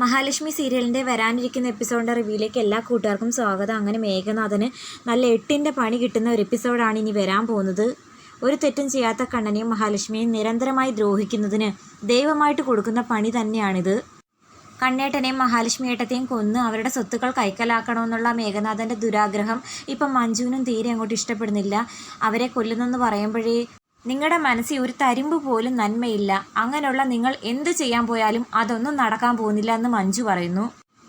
മഹാലക്ഷ്മി സീരിയലിന്റെ വരാനിരിക്കുന്ന എപ്പിസോഡിന്റെ റിവ്യൂയിലേക്ക് എല്ലാ കൂട്ടുകാർക്കും സ്വാഗതം. അങ്ങനെ മേഘനാഥന് നല്ല എട്ടിന്റെ പണി കിട്ടുന്ന ഒരു എപ്പിസോഡാണ് ഇനി വരാൻ പോകുന്നത്. ഒരു തെറ്റും ചെയ്യാത്ത കണ്ണനെയും മഹാലക്ഷ്മിയെയും നിരന്തരമായി ദ്രോഹിക്കുന്നതിന് ദൈവമായിട്ട് കൊടുക്കുന്ന പണി തന്നെയാണിത്. കണ്ണേട്ടനെയും മഹാലക്ഷ്മി ഏട്ടത്തെയും കൊന്ന് അവരുടെ സ്വത്തുക്കൾ കൈക്കലാക്കണമെന്നുള്ള മേഘനാഥന്റെ ദുരാഗ്രഹം ഇപ്പം മഞ്ജുവിനും തീരെ അങ്ങോട്ട് ഇഷ്ടപ്പെടുന്നില്ല. അവരെ കൊല്ലുന്നെന്ന് പറയുമ്പോഴേ നിങ്ങളുടെ മനസ്സിൽ ഒരു തരിമ്പ് പോലും നന്മയില്ല. അങ്ങനെയുള്ള നിങ്ങൾ എന്ത് ചെയ്യാൻ പോയാലും അതൊന്നും നടക്കാൻ പോകുന്നില്ല എന്ന് മഞ്ജു പറയുന്നു.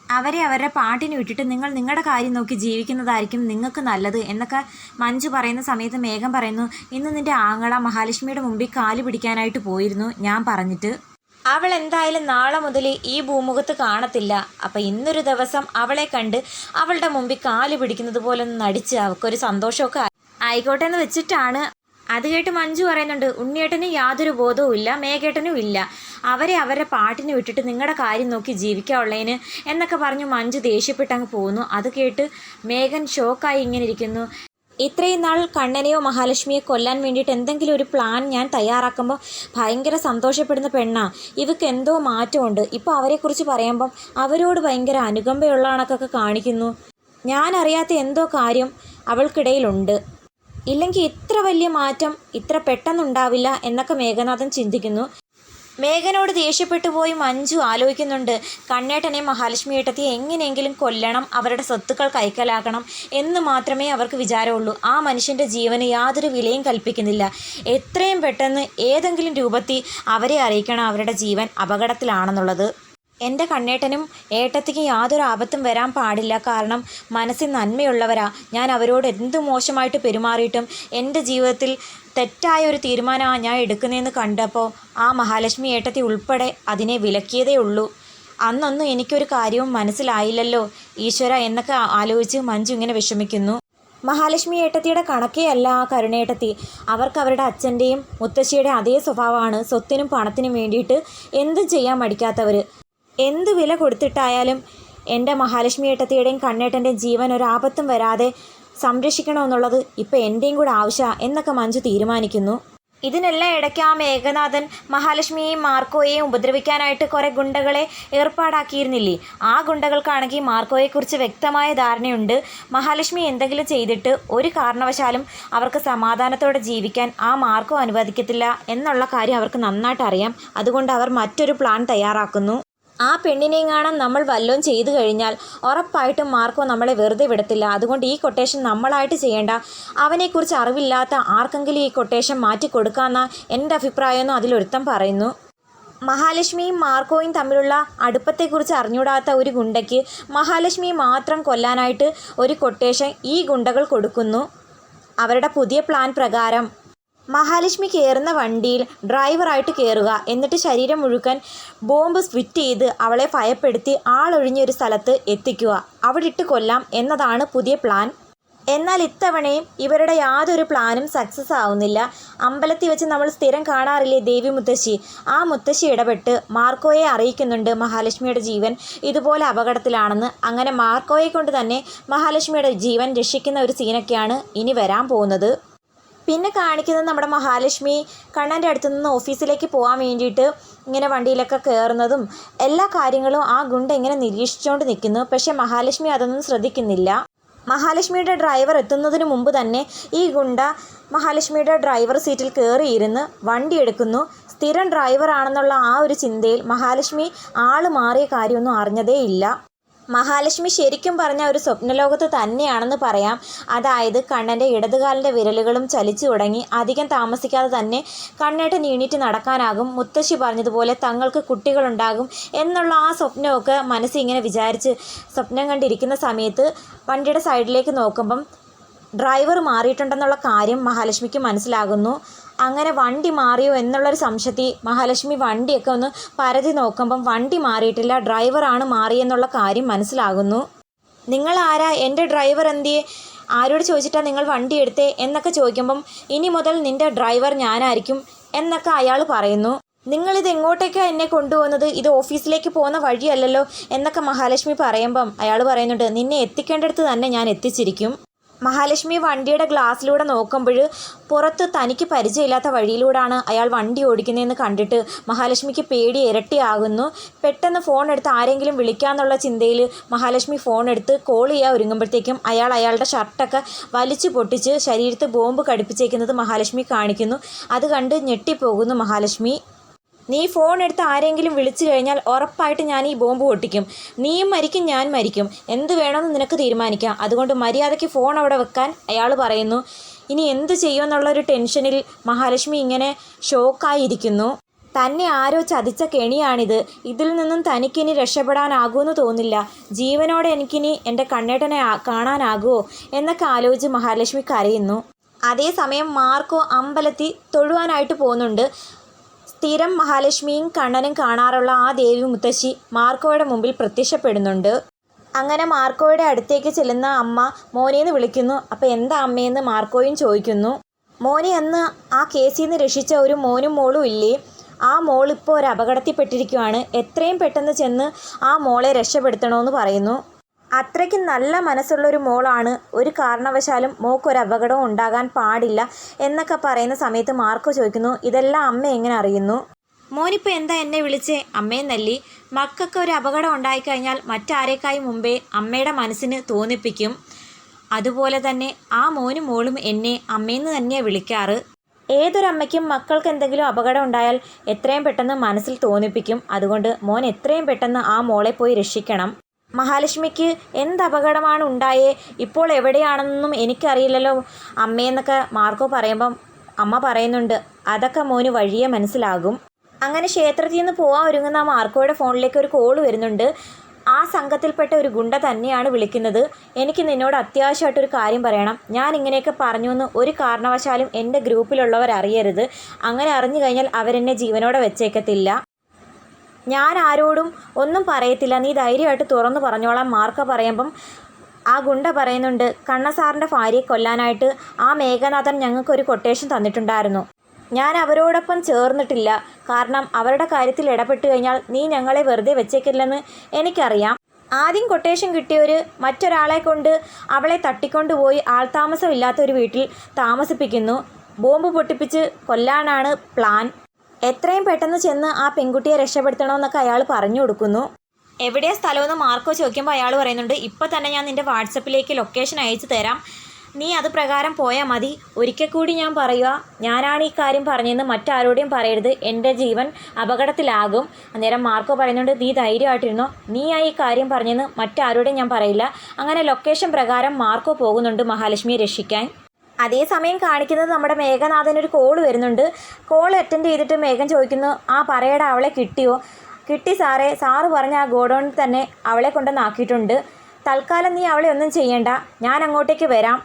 അവരെ അവരുടെ പാട്ടിന് വിട്ടിട്ട് നിങ്ങൾ നിങ്ങളുടെ കാര്യം നോക്കി ജീവിക്കുന്നതായിരിക്കും നിങ്ങൾക്ക് നല്ലത് എന്നൊക്കെ മഞ്ജു പറയുന്ന സമയത്ത് മേഘം പറയുന്നു ഇന്ന് നിന്റെ ആങ്ങള മഹാലക്ഷ്മിയുടെ മുമ്പിൽ കാൽ പിടിക്കാനായിട്ട് പോയിരുന്നു ഞാൻ പറഞ്ഞിട്ട്. അവൾ എന്തായാലും നാളെ മുതൽ ഈ ഭൂമുഖത്ത് കാണത്തില്ല. അപ്പം ഇന്നൊരു ദിവസം അവളെ കണ്ട് അവളുടെ മുമ്പിൽ കാൽ പിടിക്കുന്നത് പോലെ ഒന്ന് നടിച്ച് അവൾക്കൊരു സന്തോഷമൊക്കെ ആയിക്കോട്ടെ എന്ന് വെച്ചിട്ടാണ് അത് കേട്ട് മഞ്ജു പറയുന്നുണ്ട് ഉണ്ണിയേട്ടന് യാതൊരു ബോധവും ഇല്ല മേഘേട്ടനും ഇല്ല. അവരെ അവരുടെ പാട്ടിന് വിട്ടിട്ട് നിങ്ങളുടെ കാര്യം നോക്കി ജീവിക്കാനുള്ളതിന് എന്നൊക്കെ പറഞ്ഞു മഞ്ജു ദേഷ്യപ്പെട്ട് അങ്ങ് പോകുന്നു. അത് കേട്ട് മേഘൻ ഷോക്കായി ഇങ്ങനെ ഇരിക്കുന്നു. ഇത്രയും നാൾ കണ്ണനെയോ മഹാലക്ഷ്മിയെ കൊല്ലാൻ വേണ്ടിയിട്ട് എന്തെങ്കിലും ഒരു പ്ലാൻ ഞാൻ തയ്യാറാക്കുമ്പോൾ ഭയങ്കര സന്തോഷപ്പെടുന്ന പെണ്ണാ. ഇവക്ക് എന്തോ മാറ്റമുണ്ട്. ഇപ്പോൾ അവരെക്കുറിച്ച് പറയുമ്പം അവരോട് ഭയങ്കര അനുകമ്പയുള്ള കണക്കൊക്കെ കാണിക്കുന്നു. ഞാനറിയാത്ത എന്തോ കാര്യം അവൾക്കിടയിലുണ്ട്. ഇല്ലെങ്കിൽ ഇത്ര വലിയ മാറ്റം ഇത്ര പെട്ടെന്നുണ്ടാവില്ല എന്നൊക്കെ മേഘനാഥൻ ചിന്തിക്കുന്നു. മേഘനോട് ദേഷ്യപ്പെട്ടു പോയി മഞ്ജു ആലോചിക്കുന്നുണ്ട് കണ്ണേട്ടനെ മഹാലക്ഷ്മി ഏട്ടത്തെ എങ്ങനെയെങ്കിലും കൊല്ലണം അവരുടെ സ്വത്തുക്കൾ കൈക്കലാക്കണം എന്ന് മാത്രമേ അവർക്ക് വിചാരമുള്ളൂ. ആ മനുഷ്യന്റെ ജീവന് യാതൊരു വിലയും കൽപ്പിക്കുന്നില്ല. എത്രയും പെട്ടെന്ന് ഏതെങ്കിലും രൂപത്തിൽ അവരെ അറിയിക്കണം അവരുടെ ജീവൻ അപകടത്തിലാണെന്നുള്ളത്. എന്റെ കണ്ണേട്ടനും ഏട്ടത്തിക്ക് യാതൊരു ആപത്തും വരാൻ പാടില്ല. കാരണം മനസ്സിൽ നന്മയുള്ളവരാ. ഞാൻ അവരോട് എന്ത് മോശമായിട്ട് പെരുമാറിയിട്ടും എന്റെ ജീവിതത്തിൽ തെറ്റായ ഒരു തീരുമാനമാണ് ഞാൻ എടുക്കുന്നതെന്ന് കണ്ടപ്പോൾ ആ മഹാലക്ഷ്മി ഏട്ടത്തി ഉൾപ്പെടെ അതിനെ വിലക്കിയതേ ഉള്ളൂ. അന്നൊന്നും എനിക്കൊരു കാര്യവും മനസ്സിലായില്ലല്ലോ. ഈശ്വര എന്നൊക്കെ ആലോചിച്ച് മഞ്ജു ഇങ്ങനെ വിഷമിക്കുന്നു. മഹാലക്ഷ്മി ഏട്ടത്തിയുടെ കണക്കേ അല്ല ആ കരുണേട്ടത്തി. അവർക്ക് അവരുടെ അച്ഛന്റെയും മുത്തശ്ശിയുടെ അതേ സ്വഭാവമാണ്. സ്വത്തിനും പണത്തിനും വേണ്ടിയിട്ട് എന്തും ചെയ്യാൻ മടിക്കാത്തവർ എന്ത് വില കൊടുത്തിട്ടായാലും എന്റെ മഹാലക്ഷ്മി ഏട്ടത്തിയുടെയും കണ്ണേട്ടന്റെയും ജീവൻ ഒരാപത്തും വരാതെ സംരക്ഷിക്കണമെന്നുള്ളത് ഇപ്പോൾ എന്റെയും കൂടെ ആവശ്യമാണ് എന്നൊക്കെ മഞ്ജു തീരുമാനിക്കുന്നു. ഇതിനെല്ലാം ഇടയ്ക്ക് ആ മേഘനാഥൻ മഹാലക്ഷ്മിയെയും മാർക്കോയെയും ഉപദ്രവിക്കാനായിട്ട് കുറേ ഗുണ്ടകളെ ഏർപ്പാടാക്കിയിരുന്നില്ലേ? ആ ഗുണ്ടകൾക്കാണെങ്കിൽ മാർക്കോയെക്കുറിച്ച് വ്യക്തമായ ധാരണയുണ്ട്. മഹാലക്ഷ്മി എന്തെങ്കിലും ചെയ്തിട്ട് ഒരു കാരണവശാലും അവർക്ക് സമാധാനത്തോടെ ജീവിക്കാൻ ആ മാർക്കോ അനുവദിക്കത്തില്ല എന്നുള്ള കാര്യം അവർക്ക് നന്നായിട്ട് അറിയാം. അതുകൊണ്ട് അവർ മറ്റൊരു പ്ലാൻ തയ്യാറാക്കുന്നു. ആ പെണ്ണിനെയും കാണാൻ നമ്മൾ വല്ലതും ചെയ്തു കഴിഞ്ഞാൽ ഉറപ്പായിട്ടും മാർക്കോ നമ്മളെ വെറുതെ വിടത്തില്ല. അതുകൊണ്ട് ഈ കൊട്ടേഷൻ നമ്മളായിട്ട് ചെയ്യേണ്ട. അവനെക്കുറിച്ച് അറിവില്ലാത്ത ആർക്കെങ്കിലും ഈ കൊട്ടേഷൻ മാറ്റി കൊടുക്കാമെന്ന എന്റെ അഭിപ്രായമെന്നും അതിലൊരുത്തം പറയുന്നു. മഹാലക്ഷ്മിയും മാർക്കോയും തമ്മിലുള്ള അടുപ്പത്തെക്കുറിച്ച് അറിഞ്ഞൂടാത്ത ഒരു ഗുണ്ടയ്ക്ക് മഹാലക്ഷ്മി മാത്രം കൊല്ലാനായിട്ട് ഒരു കൊട്ടേഷൻ ഈ ഗുണ്ടകൾ കൊടുക്കുന്നു. അവരുടെ പുതിയ പ്ലാൻ പ്രകാരം മഹാലക്ഷ്മി കയറുന്ന വണ്ടിയിൽ ഡ്രൈവറായിട്ട് കയറുക എന്നിട്ട് ശരീരം മുഴുവൻ ബോംബ് സ്വിറ്റ് ചെയ്ത് അവളെ ഭയപ്പെടുത്തി ആളൊഴിഞ്ഞൊരു സ്ഥലത്ത് എത്തിക്കുക. അവിടെ ഇട്ട് കൊല്ലാം എന്നതാണ് പുതിയ പ്ലാൻ. എന്നാൽ ഇത്തവണയും ഇവരുടെ യാതൊരു പ്ലാനും സക്സസ് ആവുന്നില്ല. അമ്പലത്തിൽ വെച്ച് നമ്മൾ സ്ഥിരം കാണാറില്ലേ ദേവി മുത്തശ്ശി? ആ മുത്തശ്ശി ഇടപെട്ട് മാർക്കോയെ അറിയിക്കുന്നുണ്ട് മഹാലക്ഷ്മിയുടെ ജീവൻ ഇതുപോലെ അപകടത്തിലാണെന്ന്. അങ്ങനെ മാർക്കോയെ കൊണ്ട് തന്നെ മഹാലക്ഷ്മിയുടെ ജീവൻ രക്ഷിക്കുന്ന ഒരു സീനൊക്കെയാണ് ഇനി വരാൻ പോകുന്നത്. പിന്നെ കാണിക്കുന്നത് നമ്മുടെ മഹാലക്ഷ്മി കണ്ണന്റെ അടുത്ത് നിന്ന് ഓഫീസിലേക്ക് പോകാൻ വേണ്ടിയിട്ട് ഇങ്ങനെ വണ്ടിയിലൊക്കെ കയറുന്നതും എല്ലാ കാര്യങ്ങളും ആ ഗുണ്ട ഇങ്ങനെ നിരീക്ഷിച്ചുകൊണ്ട് നിൽക്കുന്നു. പക്ഷേ മഹാലക്ഷ്മി അതൊന്നും ശ്രദ്ധിക്കുന്നില്ല. മഹാലക്ഷ്മിയുടെ ഡ്രൈവർ എത്തുന്നതിന് മുമ്പ് തന്നെ ഈ ഗുണ്ട മഹാലക്ഷ്മിയുടെ ഡ്രൈവർ സീറ്റിൽ കയറിയിരുന്ന് വണ്ടി എടുക്കുന്നു. സ്ഥിരം ഡ്രൈവറാണെന്നുള്ള ആ ഒരു ചിന്തയിൽ മഹാലക്ഷ്മി ആൾ മാറിയ കാര്യമൊന്നും അറിഞ്ഞതേയില്ല. മഹാലക്ഷ്മി ശരിക്കും പറഞ്ഞ ഒരു സ്വപ്നലോകത്ത് തന്നെയാണെന്ന് പറയാം. അതായത് കണ്ണന്റെ ഇടതുകാലിന്റെ വിരലുകളും ചലിച്ചു തുടങ്ങി. അധികം താമസിക്കാതെ തന്നെ കണ്ണേട്ടൻ എണീറ്റ് നടക്കാനാകും. മുത്തശ്ശി പറഞ്ഞതുപോലെ തങ്ങൾക്ക് കുട്ടികളുണ്ടാകും എന്നുള്ള ആ സ്വപ്നമൊക്കെ മനസ്സിൽ ഇങ്ങനെ വിചാരിച്ച് സ്വപ്നം കണ്ടിരിക്കുന്ന സമയത്ത് വണ്ടിയുടെ സൈഡിലേക്ക് നോക്കുമ്പം ഡ്രൈവർ മാറിയിട്ടുണ്ടെന്നുള്ള കാര്യം മഹാലക്ഷ്മിക്ക് മനസ്സിലാകുന്നു. അങ്ങനെ വണ്ടി മാറിയോ എന്നുള്ളൊരു സംശയത്തിൽ മഹാലക്ഷ്മി വണ്ടിയൊക്കെ ഒന്ന് പരതി നോക്കുമ്പം വണ്ടി മാറിയിട്ടില്ല ഡ്രൈവറാണ് മാറിയെന്നുള്ള കാര്യം മനസ്സിലാകുന്നു. നിങ്ങൾ ആരാ എന്റെ ഡ്രൈവർ എന്തിയെ? ആരോട് ചോദിച്ചിട്ടാണ് നിങ്ങൾ വണ്ടി എടുത്തേ? എന്നൊക്കെ ചോദിക്കുമ്പം ഇനി മുതൽ നിന്റെ ഡ്രൈവർ ഞാനായിരിക്കും എന്നൊക്കെ അയാൾ പറയുന്നു. നിങ്ങളിത് എങ്ങോട്ടേക്കാണ് എന്നെ കൊണ്ടുപോകുന്നത്? ഇത് ഓഫീസിലേക്ക് പോകുന്ന വഴിയല്ലല്ലോ എന്നൊക്കെ മഹാലക്ഷ്മി പറയുമ്പം അയാൾ പറയുന്നുണ്ട് നിന്നെ എത്തിക്കേണ്ടടുത്ത് തന്നെ ഞാൻ എത്തിച്ചിരിക്കും. മഹാലക്ഷ്മി വണ്ടിയുടെ ഗ്ലാസ്സിലൂടെ നോക്കുമ്പോൾ പുറത്ത് തനിക്ക് പരിചയമില്ലാത്ത വഴിയിലൂടെയാണ് അയാൾ വണ്ടി ഓടിക്കുന്നതെന്ന് കണ്ടിട്ട് മഹാലക്ഷ്മിക്ക് പേടി ഇരട്ടിയാകുന്നു. പെട്ടെന്ന് ഫോൺ എടുത്ത് ആരെങ്കിലും വിളിക്കാമെന്നുള്ള ചിന്തയിൽ മഹാലക്ഷ്മി ഫോൺ എടുത്ത് കോൾ ചെയ്യാൻ ഒരുങ്ങുമ്പോഴത്തേക്കും അയാൾ അയാളുടെ ഷർട്ടൊക്കെ വലിച്ചു പൊട്ടിച്ച് ശരീരത്ത് ബോംബ് കടിപ്പിച്ചേക്കുന്നത് മഹാലക്ഷ്മി കാണിക്കുന്നു. അത് കണ്ട് ഞെട്ടിപ്പോകുന്നു മഹാലക്ഷ്മി. നീ ഫോൺ എടുത്ത് ആരെങ്കിലും വിളിച്ചു കഴിഞ്ഞാൽ ഉറപ്പായിട്ട് ഞാൻ ഈ ബോംബ് പൊട്ടിക്കും. നീയും മരിക്കും ഞാൻ മരിക്കും. എന്ത് വേണമെന്ന് നിനക്ക് തീരുമാനിക്കാം. അതുകൊണ്ട് മര്യാദയ്ക്ക് ഫോൺ അവിടെ വെക്കാൻ അയാൾ പറയുന്നു. ഇനി എന്ത് ചെയ്യുമെന്നുള്ളൊരു ടെൻഷനിൽ മഹാലക്ഷ്മി ഇങ്ങനെ ഷോക്കായിരിക്കുന്നു തന്നെ ആരോ ചതിച്ച കെണിയാണിത്. ഇതിൽ നിന്നും തനിക്കിനി രക്ഷപ്പെടാനാകുമെന്ന് തോന്നില്ല. ജീവനോടെ എനിക്കിനി എന്റെ കണ്ണേട്ടനെ കാണാനാകുമോ എന്നൊക്കെ ആലോചിച്ച് മഹാലക്ഷ്മി കരയുന്നു. അതേസമയം മാർക്കോ അമ്പലത്തിൽ തൊഴുവാനായിട്ട് പോകുന്നുണ്ട്. സ്ഥിരം മഹാലക്ഷ്മിയും കണ്ണനും കാണാറുള്ള ആ ദേവി മുത്തശ്ശി മാർക്കോയുടെ മുമ്പിൽ പ്രത്യക്ഷപ്പെടുന്നുണ്ട്. അങ്ങനെ മാർക്കോയുടെ അടുത്തേക്ക് ചെല്ലുന്ന അമ്മ മോനെന്ന് വിളിക്കുന്നു. അപ്പോൾ എന്താ അമ്മയെന്ന് മാർക്കോയും ചോദിക്കുന്നു. മോനെ അന്ന് ആ കേസിൽ നിന്ന് രക്ഷിച്ച ഒരു മോനും മോളും ഇല്ലേ? ആ മോളിപ്പോൾ ഒരു അപകടത്തിൽപ്പെട്ടിരിക്കുകയാണ് എത്രയും പെട്ടെന്ന് ചെന്ന് ആ മോളെ രക്ഷപ്പെടുത്തണമെന്ന് പറയുന്നു. അത്രയ്ക്ക് നല്ല മനസ്സുള്ളൊരു മോളാണ്. ഒരു കാരണവശാലും മോക്കൊരു അപകടവും ഉണ്ടാകാൻ പാടില്ല എന്നൊക്കെ പറയുന്ന സമയത്ത് മാർക്കോ ചോദിക്കുന്നു ഇതെല്ലാം അമ്മ എങ്ങനെ അറിയുന്നു? മോനിപ്പോൾ എന്താ എന്നെ വിളിച്ചേ? അമ്മയെന്നല്ലി മക്കൾക്ക് ഒരു അപകടം ഉണ്ടായിക്കഴിഞ്ഞാൽ മറ്റാരേക്കായി മുമ്പേ അമ്മയുടെ മനസ്സിന് തോന്നിപ്പിക്കും. അതുപോലെ തന്നെ ആ മോനും മോളും എന്നെ അമ്മയെന്ന് തന്നെയാണ് വിളിക്കാറ്. ഏതൊരമ്മയ്ക്കും മക്കൾക്ക് എന്തെങ്കിലും അപകടം ഉണ്ടായാൽ എത്രയും പെട്ടെന്ന് മനസ്സിൽ തോന്നിപ്പിക്കും. അതുകൊണ്ട് മോൻ എത്രയും പെട്ടെന്ന് ആ മോളെ പോയി രക്ഷിക്കണം. മഹാലക്ഷ്മിക്ക് എന്ത് അപകടമാണ് ഉണ്ടായേ? ഇപ്പോൾ എവിടെയാണെന്നൊന്നും എനിക്കറിയില്ലല്ലോ. അമ്മയെന്നൊക്കെ മാർക്കോ പറയുമ്പം അമ്മ പറയുന്നുണ്ട്. അതൊക്കെ മോന് വഴിയെ മനസ്സിലാകും. അങ്ങനെ ക്ഷേത്രത്തിൽ നിന്ന് പോകാൻ ഒരുങ്ങുന്ന മാർക്കോയുടെ ഫോണിലേക്ക് ഒരു കോൾ വരുന്നുണ്ട്. ആ സംഘത്തിൽപ്പെട്ട ഒരു ഗുണ്ട തന്നെയാണ് വിളിക്കുന്നത്. എനിക്ക് നിന്നോട് അത്യാവശ്യമായിട്ടൊരു കാര്യം പറയണം. ഞാൻ ഇങ്ങനെയൊക്കെ പറഞ്ഞു എന്ന് ഒരു കാരണവശാലും എന്റെ ഗ്രൂപ്പിലുള്ളവർ അറിയരുത് അങ്ങനെ അറിഞ്ഞു കഴിഞ്ഞാൽ അവരെന്നെ ജീവനോടെ വെച്ചേക്കത്തില്ല. ഞാൻ ആരോടും ഒന്നും പറയത്തില്ല. നീ ധൈര്യമായിട്ട് തുറന്നു പറഞ്ഞോളാം. മാർക്ക പറയുമ്പം ആ ഗുണ്ട പറയുന്നുണ്ട് കണ്ണ സാറിന്റെ ഭാര്യയെ കൊല്ലാനായിട്ട് ആ മേഘനാഥൻ ഞങ്ങൾക്കൊരു കൊട്ടേഷൻ തന്നിട്ടുണ്ടായിരുന്നു. ഞാൻ അവരോടൊപ്പം ചേർന്നിട്ടില്ല. കാരണം അവരുടെ കാര്യത്തിൽ ഇടപെട്ട് കഴിഞ്ഞാൽ നീ ഞങ്ങളെ വെറുതെ വെച്ചേക്കില്ലെന്ന് എനിക്കറിയാം. ആദ്യം കൊട്ടേഷൻ കിട്ടിയവർ മറ്റൊരാളെ കൊണ്ട് അവളെ തട്ടിക്കൊണ്ടുപോയി ആൾതാമസമില്ലാത്ത ഒരു വീട്ടിൽ താമസിപ്പിക്കുന്നു. ബോംബ് പൊട്ടിപ്പിച്ച് കൊല്ലാനാണ് പ്ലാൻ എത്രയും പെട്ടെന്ന് ചെന്ന് ആ പെൺകുട്ടിയെ രക്ഷപ്പെടുത്തണമെന്നൊക്കെ അയാൾ പറഞ്ഞു കൊടുക്കുന്നു. എവിടെയാ സ്ഥലമെന്ന് മാർക്കോ ചോദിക്കുമ്പോൾ അയാൾ പറയുന്നുണ്ട് ഇപ്പോൾ തന്നെ ഞാൻ നിന്റെ വാട്സപ്പിലേക്ക് ലൊക്കേഷൻ അയച്ചു തരാം. നീ അത് പ്രകാരം പോയാൽ മതി. ഒരിക്കൽ കൂടി ഞാൻ പറയുക ഞാനാണ് ഈ കാര്യം പറഞ്ഞതെന്ന് മറ്റാരോടെയും പറയരുത്. എന്റെ ജീവൻ അപകടത്തിലാകും. അന്നേരം മാർക്കോ പറയുന്നുണ്ട് നീ ധൈര്യമായിട്ടിരുന്നോ? നീ ആ ഈ കാര്യം പറഞ്ഞെന്ന് മറ്റാരോടെയും ഞാൻ പറയില്ല. അങ്ങനെ ലൊക്കേഷൻ പ്രകാരം മാർക്കോ പോകുന്നുണ്ട് മഹാലക്ഷ്മിയെ രക്ഷിക്കാൻ. അതേസമയം കാണിക്കുന്നത് നമ്മുടെ മേഘനാഥനൊരു കോൾ വരുന്നുണ്ട്. കോൾ അറ്റൻഡ് ചെയ്തിട്ട് മേഘൻ ചോദിക്കുന്നു ആ പറയടാ അവളെ കിട്ടിയോ? കിട്ടി സാറേ. സാറ് പറഞ്ഞ ആ ഗോഡൗണിൽ തന്നെ അവളെ കൊണ്ടുവന്നാക്കിയിട്ടുണ്ട്. തൽക്കാലം നീ അവളെ ഒന്നും ചെയ്യണ്ട. ഞാൻ അങ്ങോട്ടേക്ക് വരാം.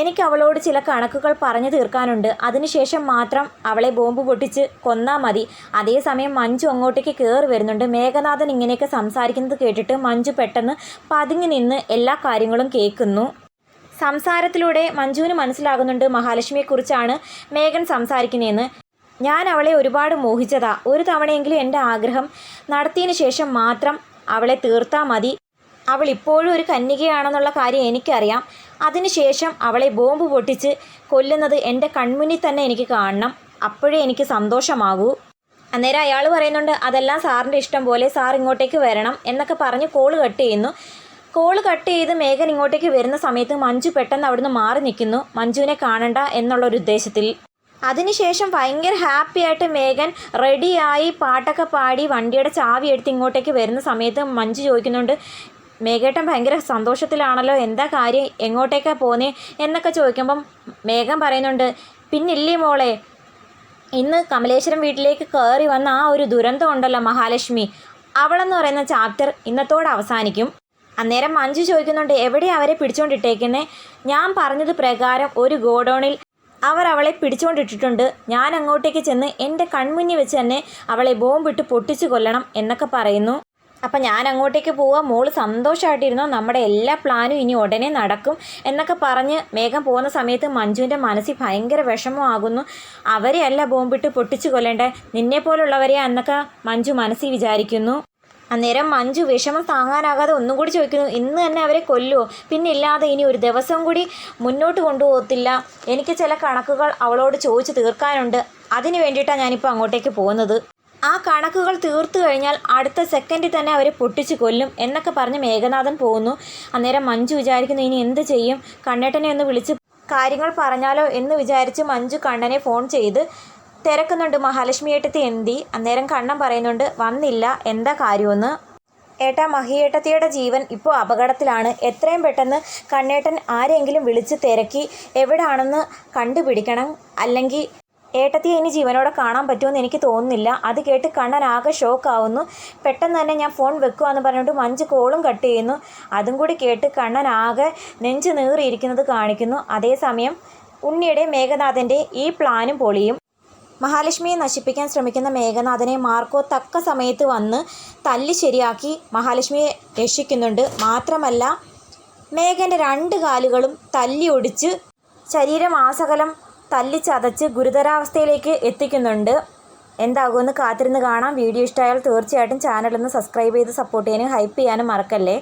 എനിക്ക് അവളോട് ചില കണക്കുകൾ പറഞ്ഞു തീർക്കാനുണ്ട്. അതിനുശേഷം മാത്രം അവളെ ബോംബ് പൊട്ടിച്ച് കൊന്നാൽ മതി. അതേസമയം മഞ്ജു അങ്ങോട്ടേക്ക് കയറി വരുന്നുണ്ട്. മേഘനാഥൻ ഇങ്ങനെയൊക്കെ സംസാരിക്കുന്നത് കേട്ടിട്ട് മഞ്ജു പെട്ടെന്ന് പതുങ്ങി നിന്ന് എല്ലാ കാര്യങ്ങളും കേൾക്കുന്നു. സംസാരത്തിലൂടെ മഞ്ജുവിന് മനസ്സിലാകുന്നുണ്ട് മഹാലക്ഷ്മിയെക്കുറിച്ചാണ് മേഘൻ സംസാരിക്കുന്നതെന്ന്. ഞാൻ അവളെ ഒരുപാട് മോഹിച്ചതാ. ഒരു തവണയെങ്കിലും എന്റെ ആഗ്രഹം നടത്തിയതിന് ശേഷം മാത്രം അവളെ തീർത്താൽ മതി. അവൾ ഇപ്പോഴും ഒരു കന്യകയാണെന്നുള്ള കാര്യം എനിക്കറിയാം. അതിനുശേഷം അവളെ ബോംബ് പൊട്ടിച്ച് കൊല്ലുന്നത് എന്റെ കൺമുന്നിൽ തന്നെ എനിക്ക് കാണണം. അപ്പോഴേ എനിക്ക് സന്തോഷമാകൂ. അന്നേരം അയാൾ പറയുന്നുണ്ട് അതെല്ലാം സാറിന്റെ ഇഷ്ടം പോലെ സാർ ഇങ്ങോട്ടേക്ക് വരണം എന്നൊക്കെ പറഞ്ഞ് കോൾ കട്ട് ചെയ്യുന്നു. കോൾ കട്ട് ചെയ്ത് മേഘൻ ഇങ്ങോട്ടേക്ക് വരുന്ന സമയത്ത് മഞ്ജു പെട്ടെന്ന് അവിടുന്ന് മാറി നിൽക്കുന്നു. മഞ്ജുവിനെ കാണണ്ട എന്നുള്ള ഒരു ഉദ്ദേശത്തിൽ. അതിനുശേഷം ഭയങ്കര ഹാപ്പി ആയിട്ട് മേഘൻ റെഡിയായി പാട്ടൊക്കെ പാടി വണ്ടിയുടെ ചാവി എടുത്ത് ഇങ്ങോട്ടേക്ക് വരുന്ന സമയത്ത് മഞ്ജു ചോദിക്കുന്നുണ്ട് മേഘേട്ടൻ ഭയങ്കര സന്തോഷത്തിലാണല്ലോ? എന്താ കാര്യം? എങ്ങോട്ടേക്കാണ് പോന്നേ? എന്നൊക്കെ ചോദിക്കുമ്പം മേഘം പറയുന്നുണ്ട് പിന്നില്ലേ മോളെ ഇന്ന് കമലേശ്വരം വീട്ടിലേക്ക് കയറി വന്ന ആ ഒരു ദുരന്തം ഉണ്ടല്ലോ മഹാലക്ഷ്മി. അവളെന്ന് പറയുന്ന ചാപ്റ്റർ ഇന്നത്തോടെ അവസാനിക്കും. അന്നേരം മഞ്ജു ചോദിക്കുന്നുണ്ട് എവിടെയാണ് അവരെ പിടിച്ചുകൊണ്ടിട്ടേക്കുന്നത് ഞാൻ പറഞ്ഞത് പ്രകാരം ഒരു ഗോഡൗണിൽ അവർ അവളെ പിടിച്ചുകൊണ്ടിട്ടിട്ടുണ്ട് ഞാൻ അങ്ങോട്ടേക്ക് ചെന്ന് എന്റെ കൺമുന്നിൽ വെച്ച് തന്നെ അവളെ ബോംബിട്ട് പൊട്ടിച്ചു കൊല്ലണം എന്നൊക്കെ പറയുന്നു. അപ്പം ഞാൻ അങ്ങോട്ടേക്ക് പോവാം. മോൾ സന്തോഷമായിട്ടിരുന്നോ നമ്മുടെ എല്ലാ പ്ലാനും ഇനി ഉടനെ നടക്കും എന്നൊക്കെ പറഞ്ഞ് മേഘം പോകുന്ന സമയത്ത് മഞ്ജുവിന്റെ മനസ്സിൽ ഭയങ്കര വിഷമമാകുന്നു അവരെയല്ല ബോംബിട്ട് പൊട്ടിച്ചു കൊല്ലേണ്ടേ? നിന്നെ പോലുള്ളവരെയാ എന്നൊക്കെ മഞ്ജു മനസ്സിൽ വിചാരിക്കുന്നു. അന്നേരം മഞ്ജു വിഷമം താങ്ങാനാകാതെ ഒന്നും കൂടി ചോദിക്കുന്നു ഇന്ന് തന്നെ അവരെ കൊല്ലുമോ പിന്നെ ഇല്ലാതെ ഇനി ഒരു ദിവസം കൂടി മുന്നോട്ട് കൊണ്ടുപോകത്തില്ല. എനിക്ക് ചില കണക്കുകൾ അവളോട് ചോദിച്ചു തീർക്കാനുണ്ട്. അതിന് വേണ്ടിയിട്ടാണ് ഞാനിപ്പോൾ അങ്ങോട്ടേക്ക് പോകുന്നത്. ആ കണക്കുകൾ തീർത്തു കഴിഞ്ഞാൽ അടുത്ത സെക്കൻഡിൽ തന്നെ അവരെ പൊട്ടിച്ച് കൊല്ലും എന്നൊക്കെ പറഞ്ഞ് മേഘനാഥൻ പോകുന്നു. അന്നേരം മഞ്ജു വിചാരിക്കുന്നു ഇനി എന്ത് ചെയ്യും? കണ്ണേട്ടനെ ഒന്ന് വിളിച്ച് കാര്യങ്ങൾ പറഞ്ഞാലോ? എന്ന് വിചാരിച്ച് മഞ്ജു കണ്ണനെ ഫോൺ ചെയ്ത് തിരക്കുന്നുണ്ട് മഹാലക്ഷ്മി ഏട്ടത്തി എന്തി. അന്നേരം കണ്ണം പറയുന്നുണ്ട് വന്നില്ല എന്താ കാര്യമെന്ന്? ഏട്ടാ മഹിയേട്ടത്തിയുടെ ജീവൻ ഇപ്പോൾ അപകടത്തിലാണ്. എത്രയും പെട്ടെന്ന് കണ്ണേട്ടൻ ആരെങ്കിലും വിളിച്ച് തിരക്കി എവിടാണെന്ന് കണ്ടുപിടിക്കണം. അല്ലെങ്കിൽ ഏട്ടത്തിയെ ഇനി ജീവനോടെ കാണാൻ പറ്റുമെന്ന് എനിക്ക് തോന്നുന്നില്ല. അത് കേട്ട് കണ്ണൻ ആകെ ഷോക്ക് ആവുന്നു. പെട്ടെന്ന് തന്നെ ഞാൻ ഫോൺ വെക്കുവാന്ന് പറഞ്ഞിട്ട് മഞ്ച് കോളും കട്ട് ചെയ്യുന്നു. അതും കൂടി കേട്ട് കണ്ണൻ ആകെ നെഞ്ച് നീറിയിരിക്കുന്നത് കാണിക്കുന്നു. അതേസമയം ഉണ്ണിയുടെ മേഘനാഥന്റെ ഈ പ്ലാനും പൊളിയും. മഹാലക്ഷ്മിയെ നശിപ്പിക്കാൻ ശ്രമിക്കുന്ന മേഘനാഥനെ മാർക്കോ തക്ക സമയത്ത് വന്ന് തല്ലി ശരിയാക്കി മഹാലക്ഷ്മിയെ രക്ഷിക്കുന്നുണ്ട്. മാത്രമല്ല മേഘന്റെ രണ്ട് കാലുകളും തല്ലി ഒടിച്ച് ശരീരം ആസകലം തല്ലി തല്ലിച്ചതച്ച് ഗുരുതരാവസ്ഥയിലേക്ക് എത്തിക്കുന്നുണ്ട്. എന്താകുമെന്ന് കാത്തിരുന്ന് കാണാം. വീഡിയോ ഇഷ്ടമായാൽ തീർച്ചയായിട്ടും ചാനലൊന്ന് സബ്സ്ക്രൈബ് ചെയ്ത് സപ്പോർട്ട് ചെയ്യാനും ഹൈപ്പ് ചെയ്യാനും മറക്കല്ലേ?